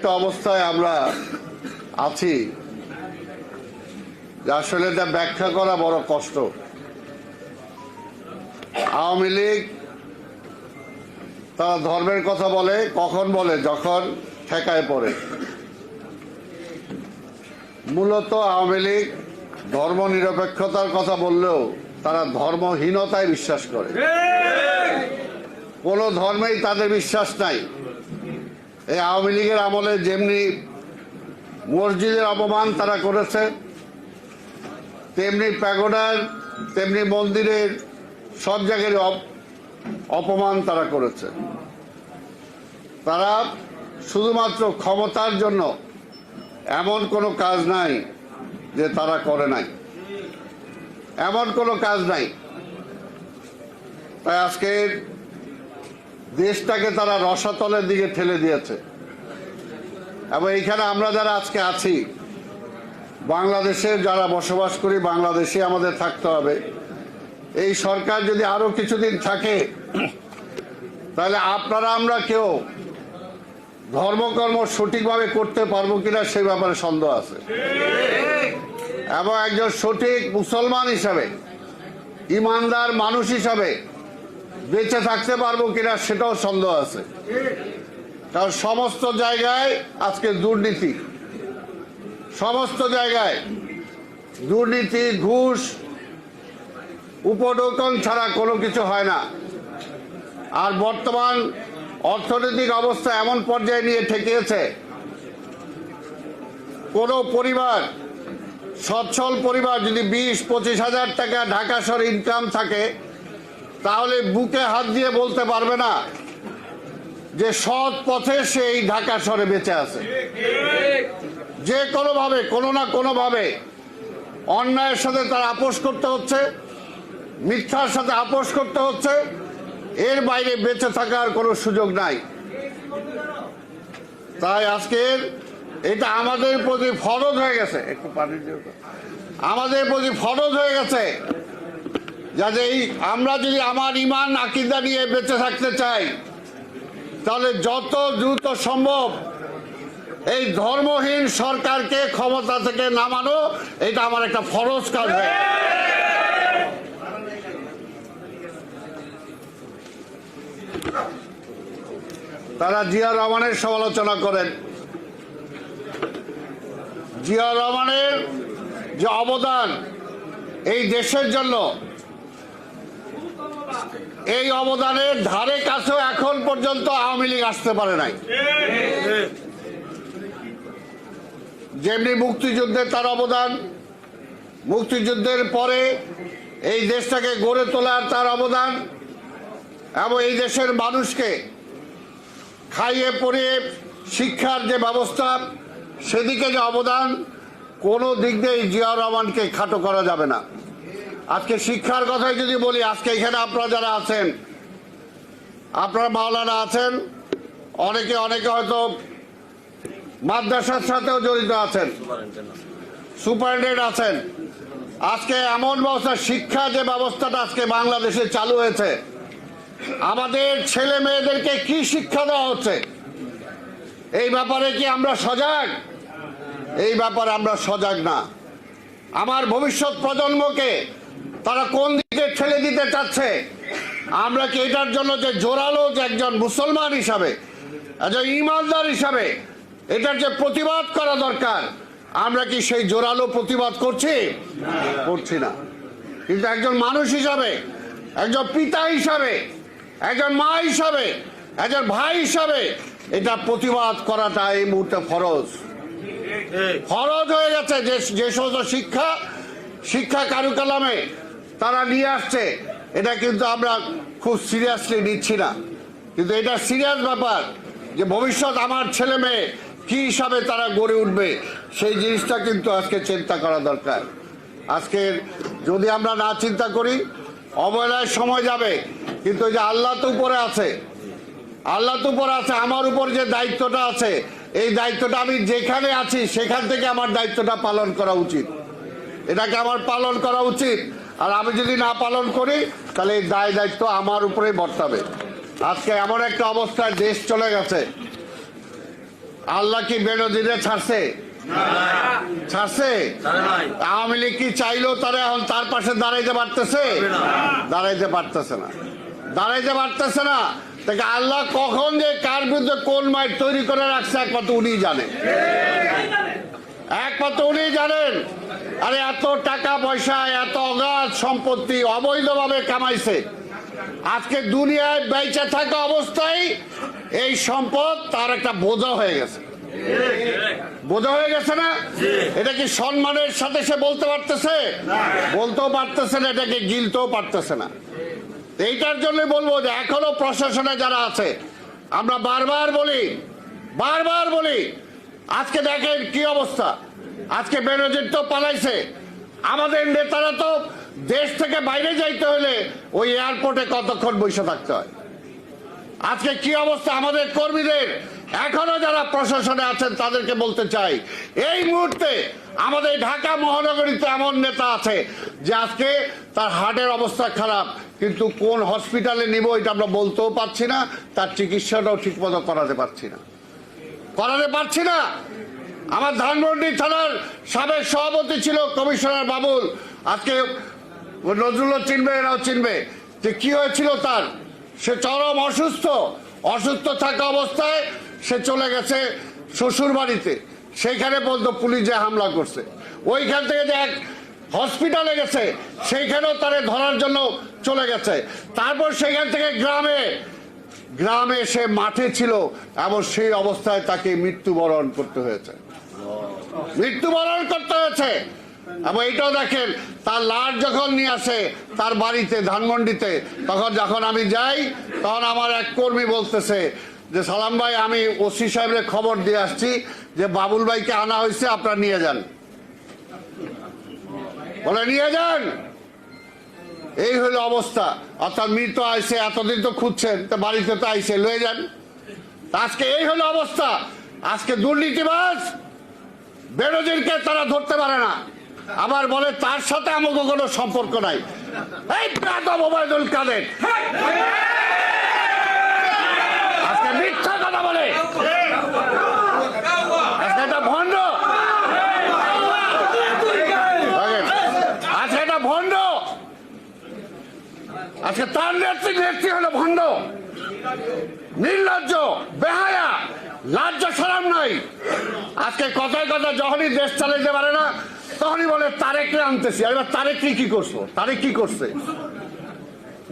একটা অবস্থায় আমরা আছি। যে আসলে এটা ব্যাখ্যা করা বড় কষ্ট। আওয়ামী লীগ তারা ধর্মের কথা বলে কখন বলে? যখন ঠেকায় পড়ে। মূলত আওয়ামী লীগ ধর্ম নিরপেক্ষতার কথা বললেও তারা ধর্মহীনতায় বিশ্বাস করে। কোনো ধর্মেই তাদের বিশ্বাস নাই। এই আওয়ামী লীগের আমলে যেমনি মসজিদের অপমান তারা করেছে, তেমনি প্যাগোডার, তেমনি মন্দিরের সব জায়গায় অপ- অপমান তারা করেছে। তারা শুধুমাত্র ক্ষমতার জন্য এমন কোনো কাজ নাই যে তারা করে নাই। এমন কোনো কাজ নাই। তাই আজকের দেশটাকে তারা রসাতলের দিকে ঠেলে দিয়েছে। এবং এইখানে আমরা যারা আজকে আছি, বাংলাদেশে যারা বসবাস করি, বাংলাদেশে আমাদের থাকতে হবে। এই সরকার যদি আরও কিছুদিন থাকে, তাহলে আপনারা আমরা কেউ ধর্মকর্ম সঠিকভাবে করতে পারব কিনা সেই ব্যাপারে সন্দেহ আছে। এবং একজন সঠিক মুসলমান হিসাবে, ইমানদার মানুষ হিসাবে বেঁচে থাকতে পারব কিনা সেটাও সন্দেহ আছে। কারণ সমস্ত জায়গায় আজকে দুর্নীতি। সমস্ত জায়গায় দুর্নীতি, ঘুষ, উপঢৌকন ছাড়া কোনো কিছু হয় না। আর বর্তমান অর্থনৈতিক অবস্থা এমন পর্যায়ে নিয়ে ঠেকিয়েছে, কোনো পরিবার, সচ্ছল পরিবার যদি বিশ, পঁচিশ হাজার টাকা ঢাকা শহরে ইনকাম থাকে তাহলে বুকে হাত দিয়ে বলতে পারবে না যে সৎ পথে সে এই ঢাকা শহরে বেঁচে আছে। যে কোনোভাবে, কোনো না কোনোভাবে অন্যায়ের সাথে তার আপোষ করতে হচ্ছে, মিথ্যার সাথে আপোষ করতে হচ্ছে, এর বাইরে বেঁচে থাকার কোনো সুযোগ নাই। তাই আজকের এটা আমাদের প্রতি ফরজ হয়ে গেছে। একটু পানি আমাদের প্রতি ফরজ হয়ে গেছে। যাতে এই আমরা যদি আমার ইমান, আকিদা নিয়ে বেঁচে থাকতে চাই, তাহলে যত দ্রুত সম্ভব এই ধর্মহীন সরকারকে ক্ষমতা থেকে নামানো, এটা আমার একটা ফরজ কাজ তারা জিয়া রহমানের সমালোচনা করেন। জিয়া রহমানের যে অবদান এই দেশের জন্য এই অবদানের ধারে কাছেও এখন পর্যন্ত আওয়ামী লীগ আসতে পারে নাই। যেমনি মুক্তিযুদ্ধের তার অবদান, মুক্তিযুদ্ধের পরে এই দেশটাকে গড়ে তোলার তার অবদান এবং এই দেশের মানুষকে খাইয়ে পরিয়ে শিক্ষার যে ব্যবস্থা, সেদিকে যে অবদান, কোনো দিক দিয়ে জিয়া রহমানকে খাটো করা যাবে না। আজকে শিক্ষার কথাই যদি বলি, আজকে এখানে আপনারা যারা আছেন, আপনারা মাওলানা আছেন, অনেকে অনেকে হয়তো মাদ্রাসার সাথেও জড়িত আছেন, সুপারিনটেন্ডেন্ট আছেন। আজকে এমন ব্যবস্থা, শিক্ষা যে ব্যবস্থাটা আজকে বাংলাদেশে চালু হয়েছে, আমাদের ছেলে মেয়েদেরকে কি শিক্ষা দেওয়া হচ্ছে? এই ব্যাপারে কি আমরা সজাগ? এই ব্যাপারে আমরা সজাগ না। আমার ভবিষ্যৎ প্রজন্মকে তারা কোন দিকে ঠেলে দিতে চাচ্ছে? আমরা কি এটার জন্য যে জোরালো যে একজন মুসলমান হিসাবে একজন ইমানদার হিসাবে এটার যে প্রতিবাদ করা দরকার আমরা কি সেই জোরালো প্রতিবাদ করছি? করছি না। কিন্তু একজন মানুষ হিসাবে একজন পিতা হিসাবে একজন মা হিসাবে একজন ভাই হিসাবে এটা প্রতিবাদ করাটা এই মুহূর্তে ফরজ। ফরজ হয়ে গেছে যে যে সমস্ত শিক্ষা শিক্ষা কারুকালামে তারা নিয়ে আসছে, এটা কিন্তু আমরা খুব সিরিয়াসলি নিচ্ছি না। কিন্তু এটা সিরিয়াস ব্যাপার যে ভবিষ্যৎ আমার ছেলে মেয়ে কি হিসাবে তারা গড়ে উঠবে, সেই জিনিসটা কিন্তু আজকে চিন্তা করা দরকার। আজকের যদি আমরা না চিন্তা করি, অবহেলার সময় যাবে, কিন্তু যে আল্লাহ তো উপরে আছে, আল্লাহ তো উপর আছে, আমার উপর যে দায়িত্বটা আছে, এই দায়িত্বটা আমি যেখানে আছি, সেখান থেকে আমার দায়িত্বটা পালন করা উচিত। এটাকে আমার পালন করা উচিত। আর আমি যদি না পালন করি, তাহলে এই দায় দায়িত্ব আমার উপরেই বর্তাবে। আজকে এমন একটা অবস্থায় দেশ চলে গেছে। আল্লাহ কি বেনজিরে ছাড়ছে? ছাড়ছে? আওয়ামী লীগ কি চাইলেও তারা এখন তার পাশে দাঁড়াইতে পারতেছে? দাঁড়াইতে পারতেছে না। দাঁড়াইতে পারতেছে না। তাকে আল্লাহ কখন যে কার বিরুদ্ধে কোন মাইট তৈরি করে রাখছে, একমাত্র উনি জানে। একমাত্র উনি জানেন। আরে এত টাকা পয়সা, এত অগাধ সম্পত্তি অবৈধভাবে কামাইছে। আজকে দুনিয়ায় বেঁচে থাকা অবস্থায় এই সম্পদ তার একটা বোঝা হয়ে গেছে। বোঝা হয়ে গেছে না? এটা কি সম্মানের সাথে সে বলতে পারতেছে? বলতেও পারতেছে না, এটাকে গিলতেও পারতেছে না। এইটার জন্য বলব যে এখনও প্রশাসনে যারা আছে, আমরা বারবার বলি বারবার বলি, আজকে দেখেন কি অবস্থা। আজকে বেনজির তো পালাইছে। আমাদের নেতারা তো দেশ থেকে বাইরে যাইতে হলে ওই এয়ারপোর্টে কতক্ষণ বসে থাকতে হয়? আজকে কি অবস্থা আমাদের কর্মীদের? এখনও যারা প্রশাসনে আছেন, তাদেরকে বলতে চাই, এই মুহূর্তে আমাদের ঢাকা মহানগরীতে এমন নেতা আছে যে আজকে তার হার্টের অবস্থা খারাপ, কিন্তু কোন হসপিটালে নিব এটা আমরা বলতেও পারছি না, তার চিকিৎসাটাও ঠিকমতো করাতে পারছি না। করাতে পারছি না? আমার ধানমন্ডি থানার সাবেক সভাপতি ছিল কমিশনার বাবুল। আজকে নজরুলও চিনবে, এরাও চিনবে। যে কি হয়েছিল তার? সে চরম অসুস্থ। অসুস্থ থাকা অবস্থায় সে চলে গেছে শ্বশুর বাড়িতে সেইখানে বলতো পুলিশ যে হামলা করছে। ওইখান থেকে যে এক হসপিটালে গেছে, সেইখানেও তারে ধরার জন্য চলে গেছে। তারপর সেখান থেকে গ্রামে গ্রামে সে মাঠে ছিল এবং সেই অবস্থায় তাকে মৃত্যুবরণ করতে হয়েছে। মৃত্যুবরণ করতে হয়েছে। এবং এইটাও দেখেন, তার লাশ যখন নিয়ে আসে, তার বাড়িতে, ধানমন্ডিতে, তখন যখন আমি যাই, তখন আমার এক কর্মী বলতেছে যে, সালাম ভাই, আমি ওসি সাহেবের খবর দিয়ে আসছি যে, বাবুল ভাইকে আনা হয়েছে, আপনারা নিয়ে যান। বলে, নিয়ে যান? এই হলো অবস্থা। অর্থাৎ মৃত আইসে, এতদিন তো খুঁজছেন, তো বাড়িতে তো আইসে, লয়ে যান। আজকে এই হলো অবস্থা। আজকে দুর্নীতিবাজ বেরোজিরকে তারা ধরতে পারে না। আবার বলে, তার সাথে আমাকে কোনো সম্পর্ক নাই। এই প্রাতম ওবায়দুল কাদের। আজকে মিথ্যা কথা বলে। এটা ভণ্ড। এটা ভণ্ড। আজকে তার নেত্রী নেত্রী হলো ভণ্ড। নির্লজ্জ, বেহায়া। লাজ্জ সরাম নাই। আজকে কথায় কথা যখনই দেশ চালাইতে পারে না, তখনই বলে তারেককে আনতেছি। এবার তারেক কি করছ? তারেক কি করছে?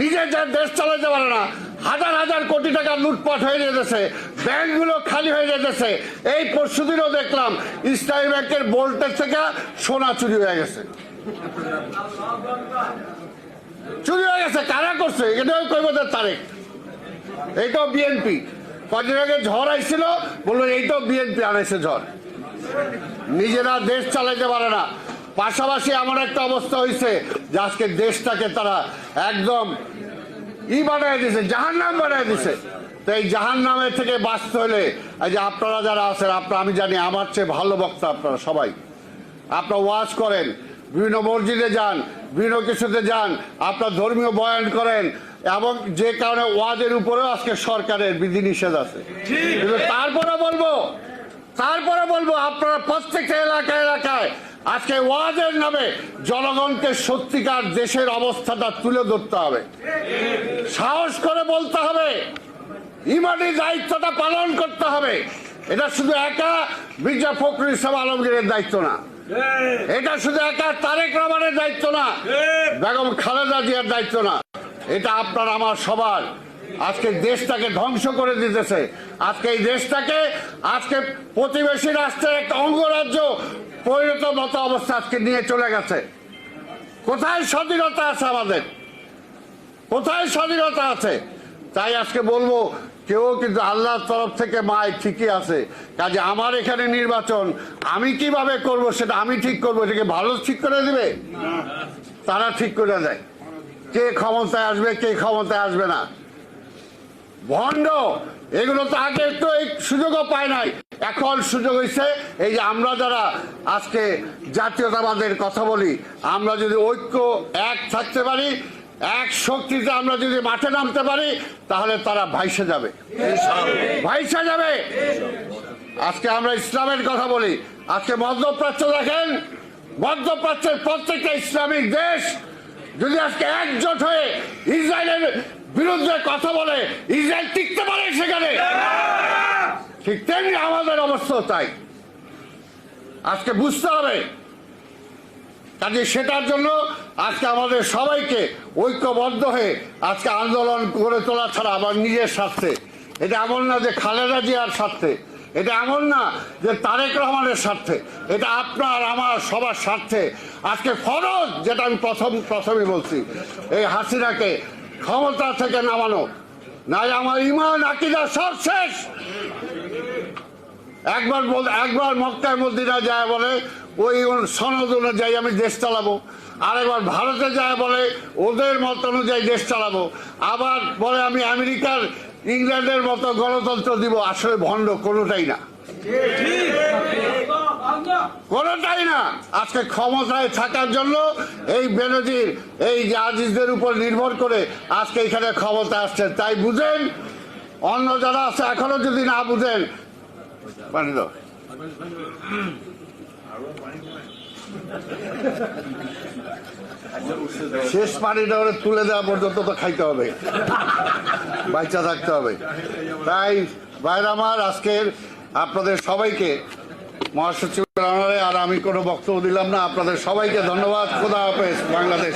নিজের যে দেশ চালাইতে পারে না, হাজার হাজার কোটি টাকা লুটপাট হয়ে যেতেছে, ব্যাংকগুলো খালি হয়ে যেতেছে। এই পরশুদিনও দেখলাম, ইসলামী ব্যাংকের বোল্টের থেকে সোনা চুরি হয়ে গেছে। চুরি হয়ে গেছে, কারা করছে? এটাও কইব যে তারেক। এইটাও বিএনপি। কদিন আগে ঝড় আইছিল, বলল এইটাও বিএনপি আনাইছে ঝড়। নিজেরা দেশ চালাইতে পারে না। পাশাপাশি এমন একটা অবস্থা হয়েছে যে আজকে দেশটাকে তারা একদম ই বানায় দিছে জাহান নাম বানায় দিছে। তো এই জাহান নামের থেকে বাঁচতে হলে, এই যে আপনারা যারা আছেন, আপনারা, আমি জানি আমার চেয়ে ভালো বক্তা আপনারা সবাই। আপনারা ওয়াজ করেন, বিভিন্ন মসজিদে যান, বিভিন্ন কিছুতে যান, আপনার ধর্মীয় বয়ান করেন এবং যে কারণে ওয়াজের উপরেও আজকে সরকারের বিধিনিষেধ আছে। কিন্তু তারপরে বলব তারপরে বলব আপনারা প্রত্যেকটা এলাকা এলাকায় আজকে ওয়াজের নামে জনগণকে সত্যিকার দেশের অবস্থাটা তুলে ধরতে হবে। সাহস করে বলতে হবে ইমানি দায়িত্বটা পালন করতে হবে। এটা শুধু একা মির্জা ফখরুল ইসলাম আলমগীরের দায়িত্ব না। এটা শুধু একা তারেক রহমানের দায়িত্ব না বেগম খালেদা জিয়ার দায়িত্ব না। এটা আপনার, আমার, সবার। আজকে দেশটাকে ধ্বংস করে দিতেছে। আজকে এই দেশটাকে, আজকে প্রতিবেশী রাষ্ট্রের একটা অঙ্গরাজ্য পরিণত মতো অবস্থা আজকে নিয়ে চলে গেছে। কোথায় স্বাধীনতা আছে আমাদের? কোথায় স্বাধীনতা আছে? তাই আজকে বলব, কেউ কিন্তু আল্লাহর তরফ থেকে মায় ঠিকই আছে। কাজে আমার এখানে নির্বাচন, আমি কীভাবে করব সেটা আমি ঠিক করব, এটাকে ভালো ঠিক করে দিবে? তারা ঠিক করে দেয়। কে ক্ষমতায় আসবে, কে ক্ষমতায় আসবে না। ভণ্ড, এগুলো তো আগে তো এই সুযোগও পায় নাই। এখন সুযোগ হয়েছে এই যে আমরা যারা আজকে জাতীয়তাবাদের কথা বলি, আমরা যদি ঐক্য এক থাকতে পারি, এক শক্তিতে আমরা যদি মাঠে নামতে পারি, তাহলে তারা ভাইসে যাবে। ভাইসে যাবে। আজকে আমরা ইসলামের কথা বলি। আজকে মধ্যপ্রাচ্য দেখেন, মধ্যপ্রাচ্যের প্রত্যেকটা ইসলামিক দেশ যদি আজকে একজোট হয়ে ইসরায়েলের বিরুদ্ধে কথা বলে, ইসরায়েল টিকতে পারে সেখানে? ঠিক তেমনি আমাদের অবস্থা তাই। আজকে বুঝতে হবে। কাজে সেটার জন্য আজকে আমাদের সবাইকে ঐক্যবদ্ধ হয়ে আজকে আন্দোলন করে তোলা ছাড়া আমার নিজের স্বার্থে। এটা এমন না যে খালেদা জিয়ার স্বার্থে। এটা এমন না যে তারেক রহমানের স্বার্থে, এটা আপনার, আমার, সবার স্বার্থে। আজকে ফরজ, যেটা আমি প্রথম প্রথমে বলছি, এই হাসিনাকে ক্ষমতা থেকে নামানো। নাই আমার ইমান আকিদা সব শেষ। একবার বল, একবার মক্কায় মদিনা যায় বলে, ওই সনদ অনুযায়ী আমি দেশ চালাবো। আরেকবার ভারতে যায় বলে, ওদের মত অনুযায়ী দেশ চালাবো। আবার বলে আমি আমেরিকার ইংল্যান্ডের মতো গণতন্ত্র দিব আসলে ভণ্ড কোনোটাই না। কোনোটাই না। আজকে ক্ষমতায় থাকার জন্য এই বেনজির, এই আজিজদের উপর নির্ভর করে আজকে এখানে ক্ষমতা আসছে। তাই বুঝেন, অন্য যারা আছে এখনও যদি না বুঝেন পানি দাও শেষ পানিটা ওরা তুলে দেওয়া পর্যন্ত তো খাইতে হবে। বাচ্চা থাকতে হবে। তাই বাইরে আমার, আজকের আপনাদের সবাইকে মহাসচিবের আর আমি কোনো বক্তব্য দিলাম না, আপনাদের সবাইকে ধন্যবাদ। খোদা হাফেজ, বাংলাদেশ